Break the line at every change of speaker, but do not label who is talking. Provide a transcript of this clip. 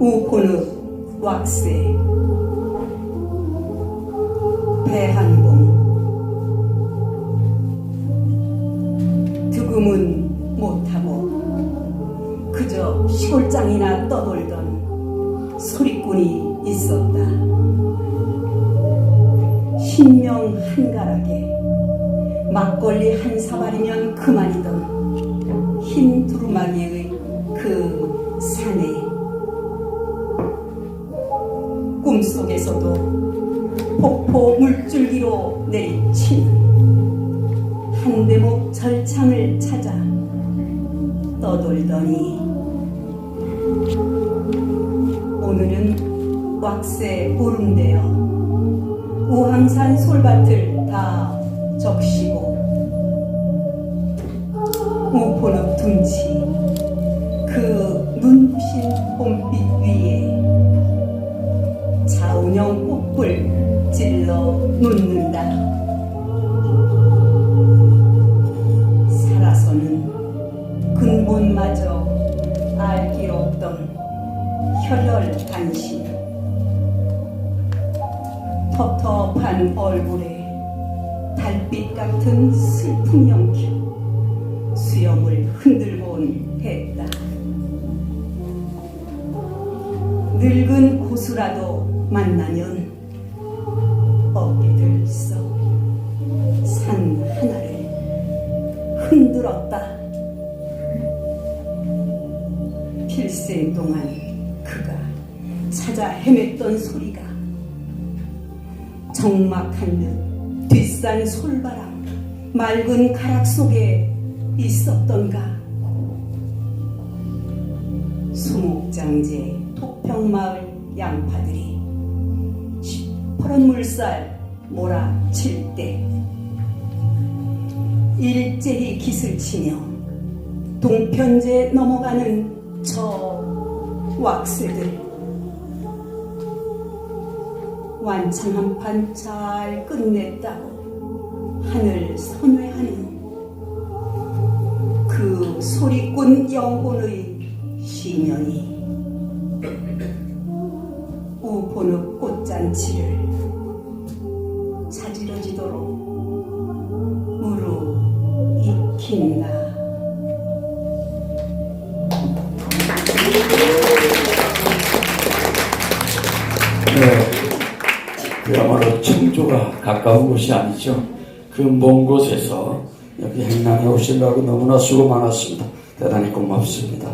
우포늪 왁세 배한봉 득음은 못하고 그저 시골장이나 떠돌던 소리꾼이 있었다. 신명 한가락에 막걸리 한 사발이면 그만이던 흰 두루마기의 그 산에 속에서도 폭포 물줄기로 내리치는 한 대목 절창을 찾아 떠돌더니 오늘은 왁새 보름되어 우항산 솔밭을 다 적시고 우포늪 둔치 그 눈부신 봄빛 위에 놓는다. 살아서는 근본마저 알 길 없던 혈혈 단신 텁텁한 얼굴에 달빛 같은 슬픔 연기 수염을 흔들곤 했다. 늙은 고수라도 만나면 흔들었다. 필생 동안 그가 찾아 헤맸던 소리가 적막한 듯 뒷산 솔바람 맑은 가락 속에 있었던가 수목장제 토평마을 양파들이 시퍼런 물살 몰아칠 때 일제히 기슬치며 동편제 넘어가는 저 왁스들. 완창 한 판 잘 끝냈다고 하늘 선회하는 그 소리꾼 영혼의 시면이 우포늪 꽃잔치를
네, 그야말로 청조가 가까운 곳이 아니죠. 그 먼 곳에서 여기 행랑에 오시려고 너무나 수고 많았습니다. 대단히 고맙습니다.